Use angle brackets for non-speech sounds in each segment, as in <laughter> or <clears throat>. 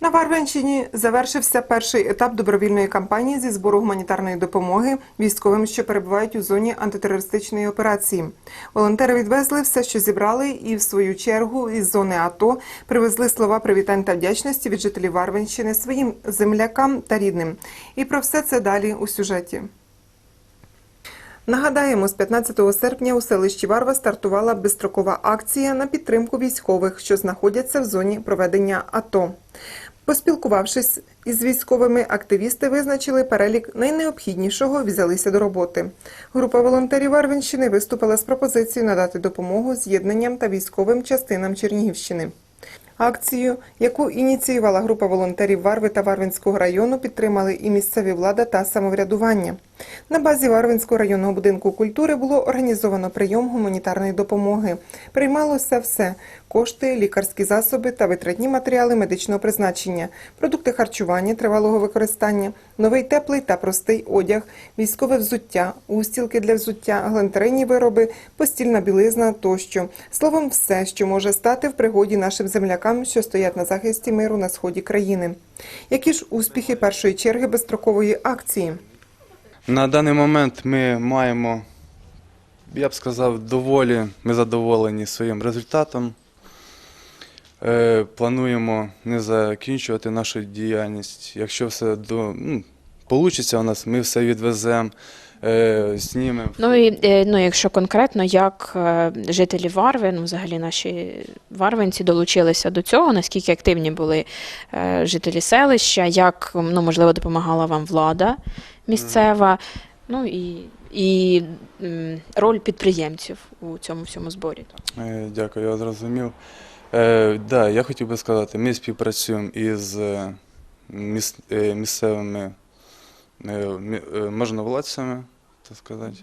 На Варвенщині завершився перший етап добровільної кампанії зі збору гуманітарної допомоги військовим, що перебувають у зоні антитерористичної операції. Волонтери відвезли все, що зібрали, і в свою чергу із зони АТО привезли слова привітань та вдячності від жителів Варвенщини своїм землякам та рідним. І про все це далі у сюжеті. Нагадаємо, з 15 серпня у селищі Варва стартувала безстрокова акція на підтримку військових, що знаходяться в зоні проведення АТО. Поспілкувавшись із військовими, активісти визначили перелік найнеобхіднішого, взялися до роботи. Група волонтерів Варвинщини виступила з пропозицією надати допомогу з'єднанням та військовим частинам Чернігівщини. Акцію, яку ініціювала група волонтерів Варви та Варвинського району, підтримали і місцеві влада та самоврядування. На базі Варвинського районного будинку культури було організовано прийом гуманітарної допомоги. Приймалося все: кошти, лікарські засоби та витратні матеріали медичного призначення, продукти харчування тривалого використання, новий теплий та простий одяг, військове взуття, устілки для взуття, галантерейні вироби, постільна білизна тощо. Словом, все, що може стати в пригоді нашим землякам, що стоять на захисті миру на сході країни. Які ж успіхи першої черги безстрокової акції? На даний момент ми маємо, я б сказав, доволі ми задоволені своїм результатом. Е, плануємо не закінчувати нашу діяльність. Якщо все до, ну, вийде у нас, ми все відвеземо, знімемо. Ну і е, ну, якщо конкретно, як е, жителі Варви, ну взагалі наші варвинці долучилися до цього, наскільки активні були е, жителі селища, як ну, можливо допомагала вам влада місцева, ну і, і роль підприємців у цьому всьому зборі. Е, Дякую, я зрозумів. Е, да, я хотів би сказати, ми співпрацюємо із е, міс, е, місцевими е, мі- е, можновладцями, так сказати.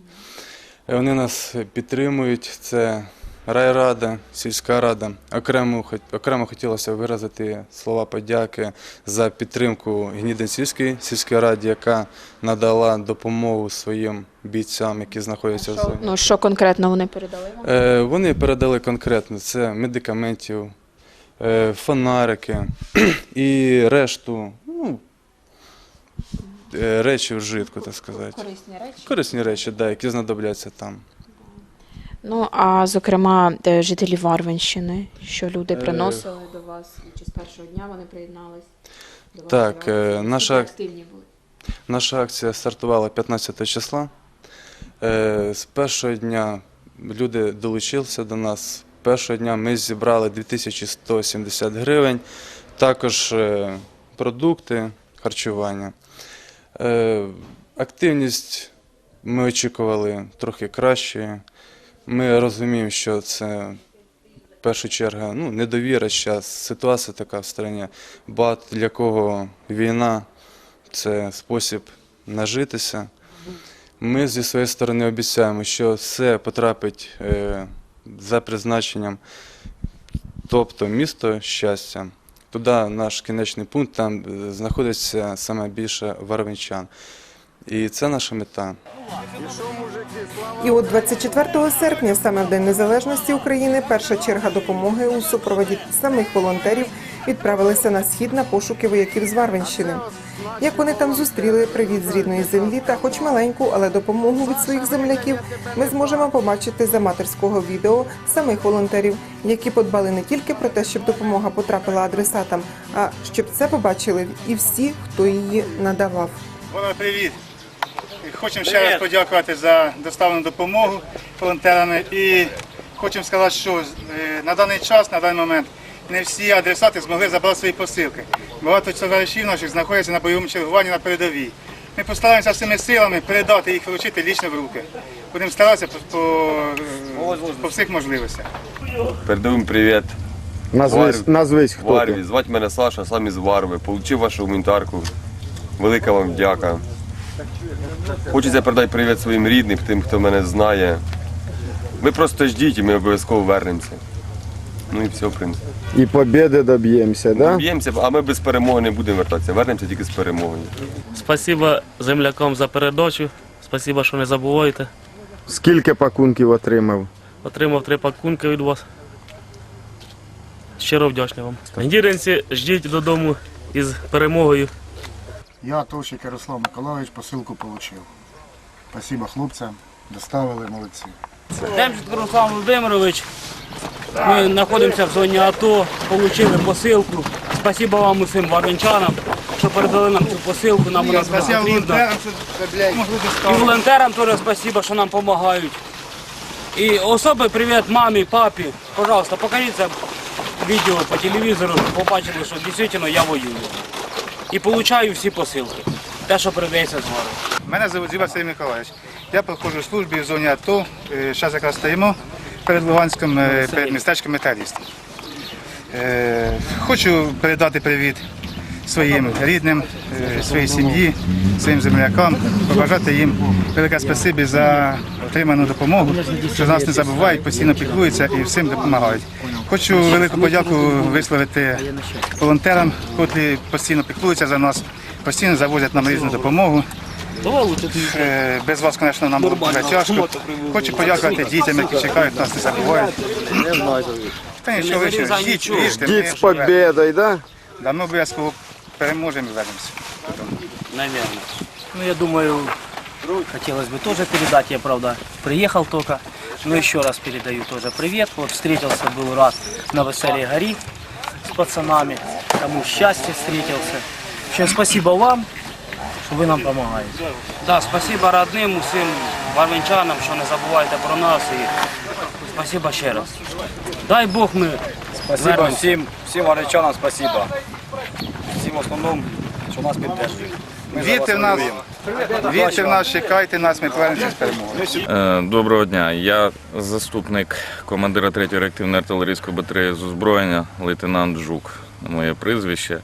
Е, Вони нас підтримують. Це райрада, сільська рада. Окремо, окремо хотілося виразити слова подяки за підтримку Гнідинцівської сільської раді, яка надала допомогу своїм бійцям, які знаходяться в зоні. Ну що конкретно вони передали? Е, Вони передали конкретно це медикаментів, е, фонарики <clears throat> і решту ну, е, речі вжитку, так сказати. Корисні речі. Корисні речі, да, які знадобляться там. Ну а зокрема, де жителі Варвинщини, що люди Е, приносили до вас, і чи з першого дня вони приєднались до вас? Так, е, наша- активні були. Наша акція стартувала 15 числа. Е, З першого дня люди долучилися до нас. З першого дня ми зібрали 2170 гривень, також е, продукти, харчування. Е, Активність ми очікували трохи кращої. Ми розуміємо, що це в першу чергу ну, недовіра зараз, ситуація така в країні. Багато для кого війна це спосіб нажитися. Ми зі своєї сторони обіцяємо, що все потрапить е, за призначенням, тобто місто щастя. Туди наш кінечний пункт, там е, знаходиться саме більше варвинчан. І це наша мета. І от 24 серпня, саме в День Незалежності України, перша черга допомоги у супроводі самих волонтерів відправилася на схід на пошуки вояків з Варвинщини. Як вони там зустріли привіт з рідної землі та, хоч маленьку, але допомогу від своїх земляків, ми зможемо побачити з аматорського відео самих волонтерів, які подбали не тільки про те, щоб допомога потрапила адресатам, а щоб це побачили і всі, хто її надавав. Вона, привіт. Хочемо ще раз подякувати за доставлену допомогу волонтерами і хочемо сказати, що е, на даний час, на даний момент, не всі адресати змогли забрати свої посилки. Багато товаришів наших знаходяться на бойовому чергуванні на передовій. Ми постараємося всіми силами передати їх, вручити лічно в руки. Будемо старатися по, по, по всіх можливостях. Передаю привіт. Назвись хто Варві. ти. Звати мене Саша, сам із Варви. Получив вашу гуманітарку. Велика вам дяка. Хочеться передати привіт своїм рідним, тим, хто мене знає. Ви просто ждіть і ми обов'язково вернемося. Ну і все, в принципі. І побіди доб'ємося, да? Б'ємося, а ми без перемоги не будемо вертатися. Вернемося тільки з перемогою. Спасибо землякам за передачу. Спасибо, що не забуваєте. Скільки пакунків отримав? Отримав три пакунки від вас. Щиро вдячний вам. Гіренці, ждіть додому із перемогою. Я, Товщик Ярослав Миколаївич, посилку отримав. Спасибо хлопцям, доставили, молодці. Демченко Руслан Володимирович. Ми знаходимося в зоні АТО, отримали посилку. Спасибо вам усім варвинчанам, що передали нам цю посилку. Нам вона Спасибо потрібна. допомогли І волонтерам теж спасибо, що нам допомагають. І особий привіт мамі, папі. Пожалуйста, покажіть це відео по телевізору, щоб побачили, що дійсно я воюю. І получаю всі посилки. Те, що передається з гори. Мене звуть Зіба Сергій Миколаївич. Я проходжу службі в зоні АТО. Зараз якраз стоїмо перед Луганськом, е, перед містечком Металіст. Е, Хочу передати привіт своїм рідним, е, своїй сім'ї, своїм землякам, побажати їм велике спасибі за отриману допомогу, що нас не забувають, постійно піклуються і всім допомагають. Хочу велику подяку висловити волонтерам, котрі постійно піклуються за нас, постійно завозять нам різну допомогу. Е, Без вас, звісно, нам буде тяжко. Хочу подякувати дітям, які чекають нас, не забувають. Та нічого вирішили. Їдь, їжте, Дід ми з побєдою, да? Да, ми обов'язково переможемо і вернемося. Наверное. Ну, я думаю, хотелось бы тоже передать, я, правда, приехал только, но еще раз передаю тоже привет. Вот встретился, был рад на Веселой горе с пацанами, кому счастье встретился. В общем, спасибо вам, что вы нам помогаете. Да, спасибо родним усім варвинчанам, що не забувайте про нас. І спасибо ще раз. Дай Бог ми Спасибо вернемося. всім, всім варичанам, спасибо. Всім основному, що нас підтримують. Ми за Вірте в вас нас, воюємо. вірте в нас, чекайте нас, ми повернемося з перемогою. Е, Доброго дня. Я заступник командира 3-ї реактивної артилерійської батареї з озброєння, лейтенант Жук. Моє прізвище.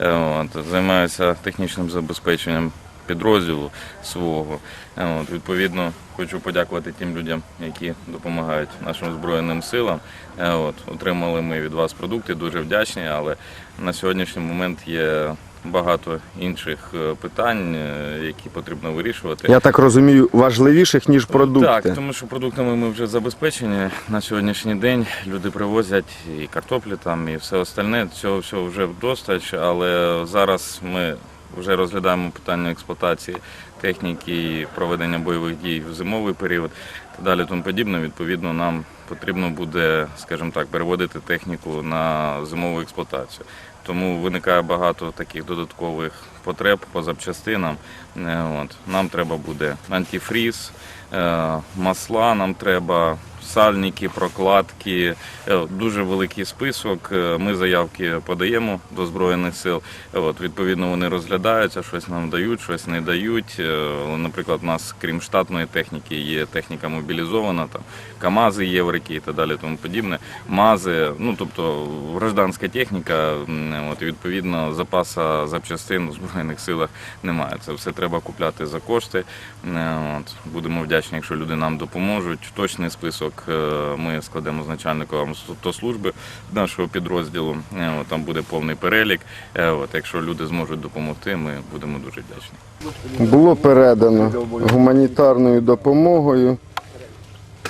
Е, От, займаюся технічним забезпеченням підрозділу свого. Е, От, відповідно, хочу подякувати тим людям, які допомагають нашим збройним силам. Е, От, отримали ми від вас продукти, дуже вдячні, але на сьогоднішній момент є багато інших е, питань, е, які потрібно вирішувати. Я так розумію, важливіших, ніж продукти. Так, тому що продуктами ми вже забезпечені на сьогоднішній день. Люди привозять і картоплі там, і все остальне. Цього всього вже вдостач, але зараз ми вже розглядаємо питання експлуатації техніки і проведення бойових дій в зимовий період та далі тому подібне. Відповідно, нам потрібно буде, скажімо так, переводити техніку на зимову експлуатацію. Тому виникає багато таких додаткових потреб по запчастинам. Е, От. Нам треба буде антифріз, е, масла, нам треба сальники, прокладки. Е, Дуже великий список. Е, Ми заявки подаємо до Збройних сил. Е, От, відповідно, вони розглядаються, щось нам дають, щось не дають. Наприклад, у нас, крім штатної техніки, є техніка мобілізована, там КАМАЗи, єврики і так далі, тому подібне. МАЗи, ну тобто гражданська техніка, от, відповідно, запаса запчастин у Збройних силах немає. Це все треба купляти за кошти. От, будемо вдячні, якщо люди нам допоможуть. Точний список е, ми складемо з начальником служби нашого підрозділу. Е, там буде повний перелік. Е, От, якщо люди зможуть допомогти, ми будемо дуже вдячні. Було передано гуманітарною допомогою.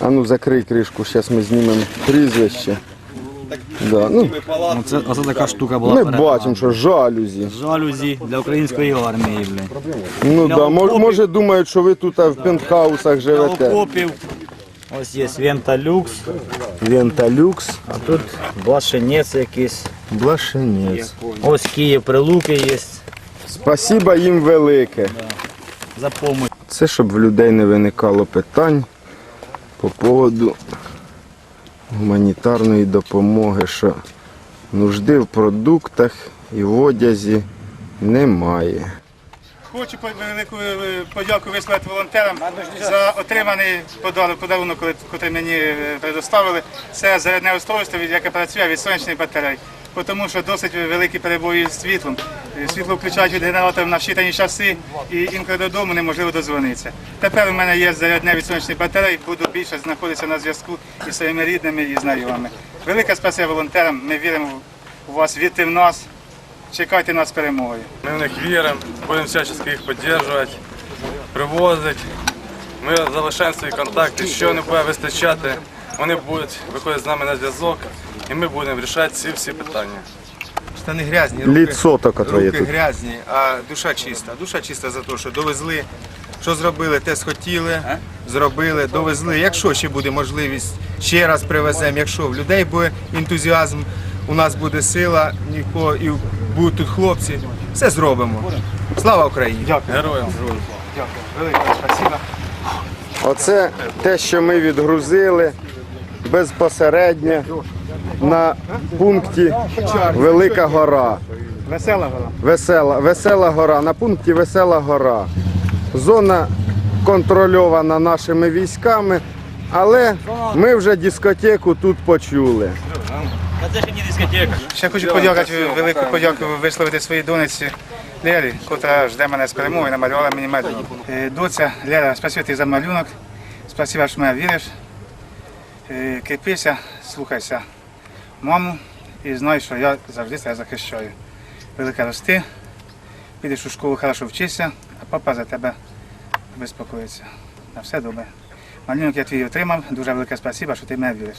А ну закрий кришку, зараз ми знімемо прізвище. Да. Ну, Оце, оце така штука була. ми передана. бачимо, що жалюзі. Жалюзі для української армії, блін. Ну да, мож- може думають, що ви тут в пентхаусах Для живете. окопів. Ось є Венталюкс, Венталюкс, а тут Блашинець якийсь. Блашинець. Ось Київ, Прилуки є. Спасіба їм велике. За помощь. Це щоб в людей не виникало питань по поводу гуманітарної допомоги, що нужди в продуктах і в одязі немає. Хочу велику е, подяку висловити волонтерам за отриманий подарунок, який мені е, предоставили. Це зарядне устройство, яке працює від сонячних батарей. Тому що досить великі перебої з світлом. Е, Світло включають від генераторів на щитані часи і інколи додому неможливо дозвонитися. Тепер у мене є зарядне від сонячних батарей, буду більше знаходитися на зв'язку із своїми рідними і знайомими. Велике спасибо волонтерам. Ми віримо у вас, вірте в нас. Чекайте нас з перемогою. Ми в них віримо, будемо всячески їх підтримувати, привозити. Ми залишаємо свої контакти, що не буде вистачати, вони будуть виходити з нами на зв'язок і ми будемо вирішати ці всі питання. Штани грязні, руки, Ліцо таке твоє руки тут. грязні, а душа чиста. Душа чиста за те, що довезли, що зробили, те схотіли, зробили, довезли. Якщо ще буде можливість, ще раз привеземо. Якщо в людей буде ентузіазм, у нас буде сила, нікого, і будуть тут хлопці, все зробимо. Слава Україні! Дякую. Героям. Дякую. Велике спасибо. Оце те, що ми відгрузили безпосередньо на пункті Велика Гора. Весела була. Весела, весела гора. На пункті Весела гора. Зона контрольована нашими військами, але ми вже дискотеку тут почули. Ще хочу подякувати, велику подяку висловити своїй донеці Лері, котра жде мене з перемоги, намалювала мені медаль. Е, Доця, Лера, спасибо ти за малюнок, спасибо, що мене віриш. Е, Кріпися, слухайся маму і знай, що я завжди тебе захищаю. Велика рости, підеш у школу, хорошо вчися, а папа за тебе безпокоїться. На все добре. Малюнок я твій отримав, дуже велике спасибо, що ти мене віриш.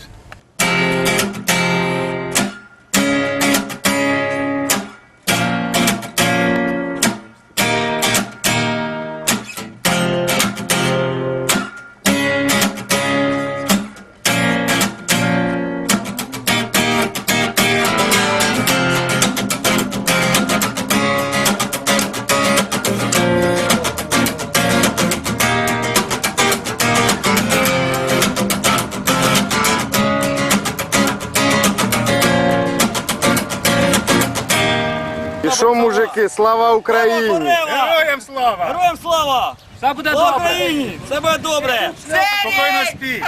Слава Україні! Героям слава! Героям слава! Все буде добре! Україні! Все буде добре! Спокійно спій!